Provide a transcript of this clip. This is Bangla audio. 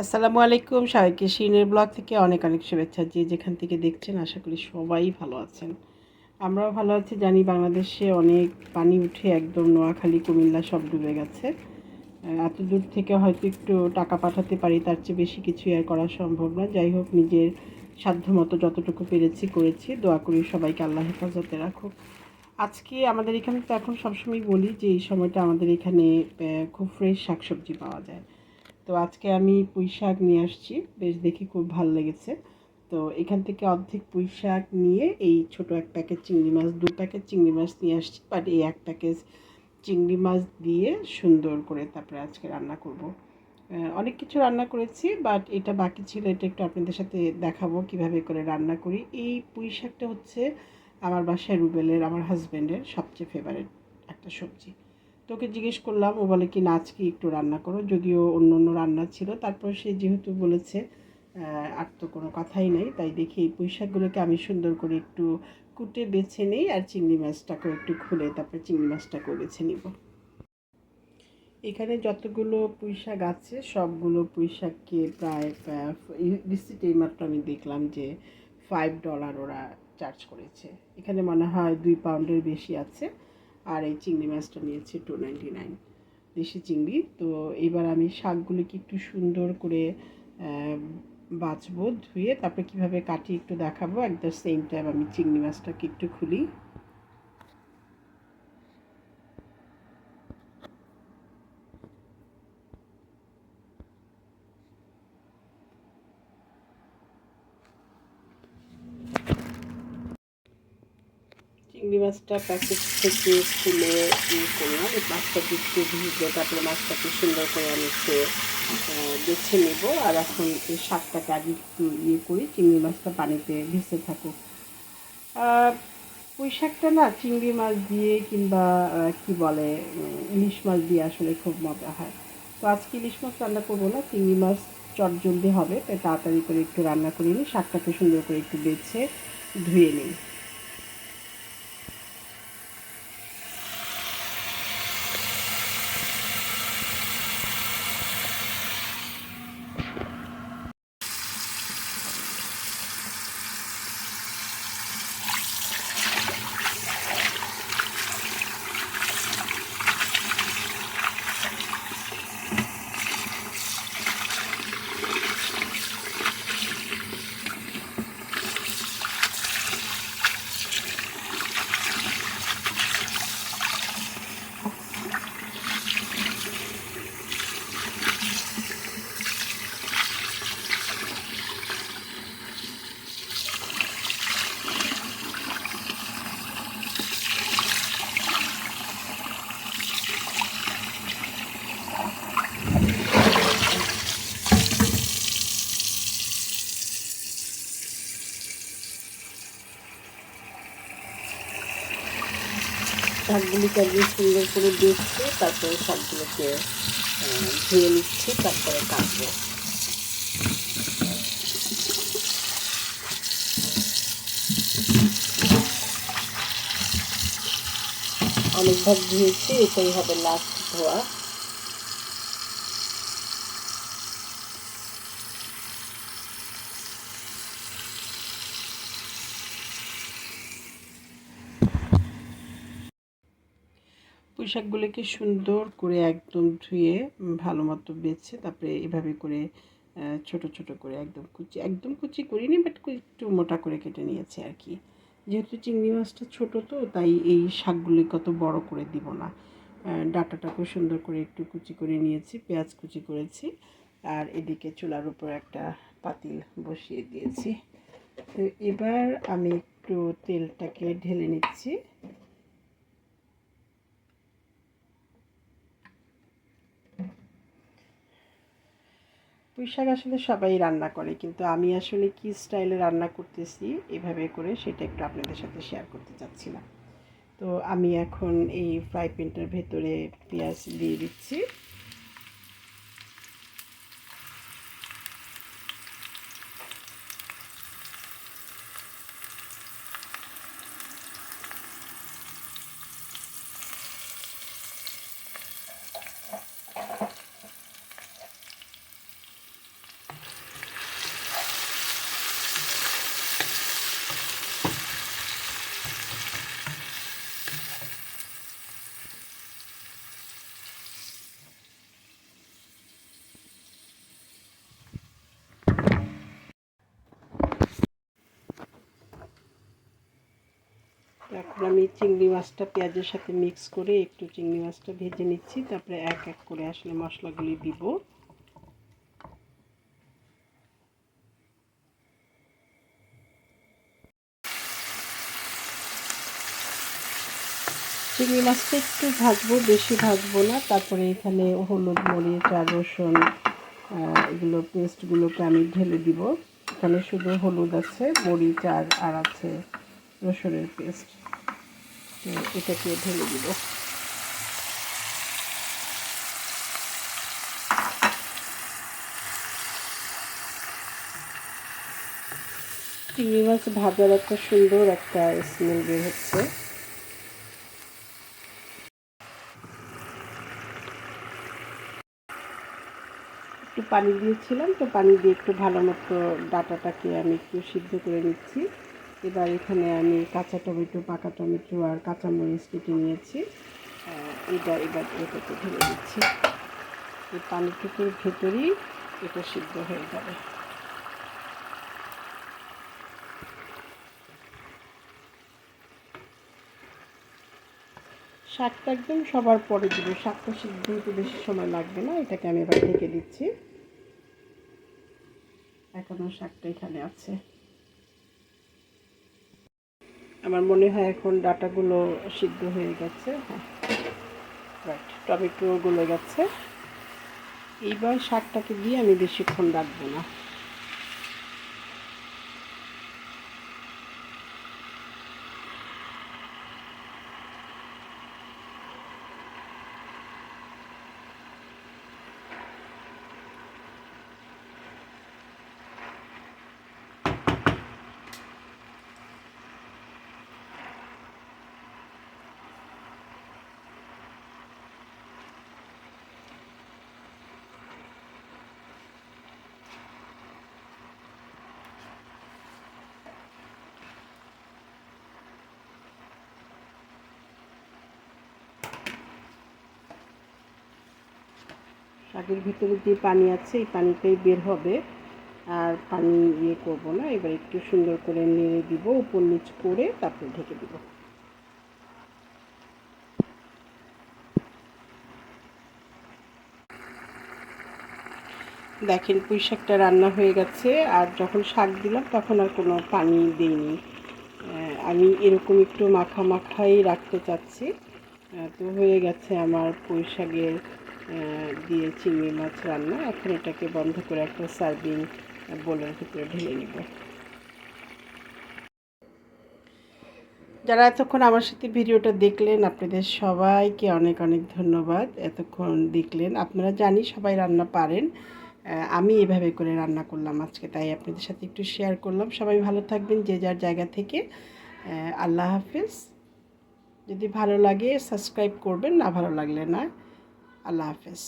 আসসালামু আলাইকুম। সবাইকে শিনের ব্লগ থেকে অনেক অনেক শুভেচ্ছা যে যেখান থেকে দেখছেন, আশা করি সবাই ভালো আছেন। আমরাও ভালো আছি, জানি বাংলাদেশে অনেক পানি উঠে একদম নোয়াখালী, কুমিল্লা সব ডুবে গেছে। এত দূর থেকে হয়তো একটু টাকা পাঠাতে পারি, তার চেয়ে বেশি কিছু আর করা সম্ভব না। যাই হোক, নিজের সাধ্যমতো যতটুকু পেরেছি করেছি। দোয়া করি সবাইকে আল্লাহ হেফাজতে রাখুক। আজকে আমাদের এখানে তো এখন সবসময় বলি যে এই সময়টা আমাদের এখানে খুব ফ্রেশ শাকসবজি পাওয়া যায়। তো আজকে আমি পুঁই শাক নিয়ে আসছি। বেশ দেখি খুব ভালো লেগেছে। তো এখান থেকে অর্ধেক পুঁই শাক নিয়ে এই ছোট এক প্যাকেট চিংড়ি মাছ, দু প্যাকেট চিংড়ি মাছ নিয়ে আসছি বাট এই এক প্যাকেট চিংড়ি মাছ দিয়ে সুন্দর করে তারপরে আজকে রান্না করব। অনেক কিছু রান্না করেছি বাট এটা বাকি ছিল, এটা একটু আপনাদের সাথে দেখাবো কীভাবে করে রান্না করি। এই পুঁই শাকটা হচ্ছে আমার বাসায় রুবেলের, আমার হাজব্যান্ডের সবচেয়ে ফেভারেট একটা সবজি। তোকে জিজ্ঞেস করলাম, ও বলে কি না আজকে একটু রান্না করো? যদিও অন্য অন্য রান্না ছিল। তারপর সে যেহেতু বলেছে আর তো কোনো কথাই নেই, তাই দেখি এই পুঁইশাকগুলোকে আমি সুন্দর করে একটু কুটে বেছে নিই আর চিংড়ি মাছটাকেও একটু খুলে তারপরে চিংড়ি মাছটাকেও বেছে নিব। এখানে যতগুলো পুঁই শাক আছে, সবগুলো পুঁই শাককে প্রায় রিসিট এইমাত্র আমি দেখলাম যে ফাইভ ডলার ওরা চার্জ করেছে। এখানে মনে হয় দুই পাউন্ডের বেশি আছে। আর এই চিংড়ি মাছটা নিয়েছি টু নাইনটি নাইন দেশি চিংড়ি। তো এবার আমি শাকগুলোকে একটু সুন্দর করে বাঁচবো ধুয়ে তারপরে কীভাবে কাটি একটু দেখাবো। একদম সেম টাইম আমি চিংড়ি মাছটাকে একটু খুলি। চিংড়ি মাছটা প্যাকেট থেকে খুলে করলাম। এই মাছটাকে একটু ভিজে তারপরে মাছটাকে সুন্দর করে আমি একটু বেছে নেব। আর এখন এই শাকটাকে আগে একটু ইয়ে করি, চিংড়ি মাছটা পানিতে ভেসে থাকুক। পুঁই শাকটা না চিংড়ি মাছ দিয়ে কিংবা কি বলে ইলিশ মাছ দিয়ে আসলে খুব মজা হয়। তো আজকে ইলিশ মাছ রান্না করব না, চিংড়ি মাছ চট জলদি হবে। তাই তাড়াতাড়ি করে একটু রান্না করে নিই, শাকটাকে সুন্দর করে একটু বেছে ধুয়ে নিই। শাকগুলিকে একদম সুন্দর করে দেখছি তারপরে শাকগুলোকে ধুয়ে নিচ্ছি, তারপরে কাটবো। অনেকবার ধুয়েছি, এটাই হবে লাস্ট ধোয়া। পুঁই শাকগুলোকে সুন্দর করে একদম ধুয়ে ভালো মতো বেছে তারপরে এভাবে করে ছোট ছোট করে একদম কুচি একদম কুচি করিনি বাট একটু মোটা করে কেটে নিয়েছি আর কি যেহেতু চিংড়ি মাছটা ছোট তো তাই এই শাকগুলি কত বড় করে দিব না। আহ, ডাঁটাটাকেও সুন্দর করে একটু কুচি করে নিয়েছি পেঁয়াজ কুচি করেছি আর এদিকে চুলার উপর একটা পাতিল বসিয়ে দিয়েছি। তো এবার আমি একটু তেলটাকে ঢেলে নিচ্ছি। পুঁই শাক আসলে সবাই রান্না করে, কিন্তু আমি আসলে কি স্টাইলে রান্না করতেছি এভাবে করে সেটা একটু আপনাদের সাথে শেয়ার করতে চাচ্ছিলাম। তো আমি এখন এই ফ্রাই প্যানটার ভেতরে পেঁয়াজ দিয়ে দিচ্ছি। এখন আমি চিংড়ি মাছটা পেঁয়াজের সাথে মিক্স করে একটু চিংড়ি মাছটা ভেজে নিচ্ছি, তারপরে এক এক করে আসলে মশলাগুলি দিব। চিংড়ি মাছটা একটু ভাজবো, বেশি ভাজবো না, তারপরে এখানে হলুদ, মরিচ আর রসুন এগুলো পেস্টগুলোকে আমি ঢেলে দিব। এখানে শুধু হলুদ আছে, মরিচ আর আর আছে রসুনের পেস্ট। এটাকে ঢেলে দিব। চিংড়ি মাছ ভাজার একটা সুন্দর একটা স্মেল বের হচ্ছে। একটু পানি দিয়েছিলাম, তো পানি দিয়ে একটু ভালো মতো ডাটাটাকে আমি একটু সিদ্ধ করে নিচ্ছি। এবার এখানে আমি কাঁচা টমেটো, পাকা টমেটো আর কাঁচামরিচ কেটে নিয়েছি। এটা এবার এটাকে ঢেলে দিচ্ছি। এই পানিটুকুর ভেতরেই এটা সিদ্ধ হয়ে যাবে। শাকটা একদম সবার পরে দিব। শাকটা সিদ্ধ হতে বেশি সময় লাগবে না, এটাকে আমি এবার ঢেকে দিচ্ছি। এখনও শাকটা এখানে আছে। আমার মনে হয় এখন ডাটাগুলো সিদ্ধ হয়ে গেছে। হ্যাঁ। রাইট টমেটো গলে গেছে। এইবার শাকটাকে দিয়ে আমি বেশিক্ষণ রাখব না। শাকের ভিতরে যে পানি আছে, এই পানিটাই বের হবে। আর পানি ইয়ে করব না, এবার একটু সুন্দর করে নেড়ে দিব, উপর নিচ করে তারপরে ঢেকে দিব। দেখেন, পুঁই শাকটা রান্না হয়ে গেছে, আর যখন শাক দিলাম তখন আর কোনো পানি দিইনি। আমি এরকম একটু মাখা মাখাই রাখতে চাচ্ছি। তো হয়ে গেছে আমার পুঁই শাকের দিয়ে চিংড়ি মাছ রান্না। এখন এটাকে বন্ধ করে একটা সার্ভিং বোলের ভিতরে ঢেলে নিব। যারা এতক্ষণ আমার সাথে ভিডিওটা দেখলেন, আপনাদের সবাইকে অনেক অনেক ধন্যবাদ। এতক্ষণ দেখলেন, আপনারা জানি সবাই রান্না পারেন। আমি এভাবে করে রান্না করলাম আজকে, তাই আপনাদের সাথে একটু শেয়ার করলাম। সবাই ভালো থাকবেন, যে যার জায়গা থেকে। আল্লাহ হাফিজ। যদি ভালো লাগে সাবস্ক্রাইব করবেন, না ভালো লাগলে না। আল্লাহ হাফেজ।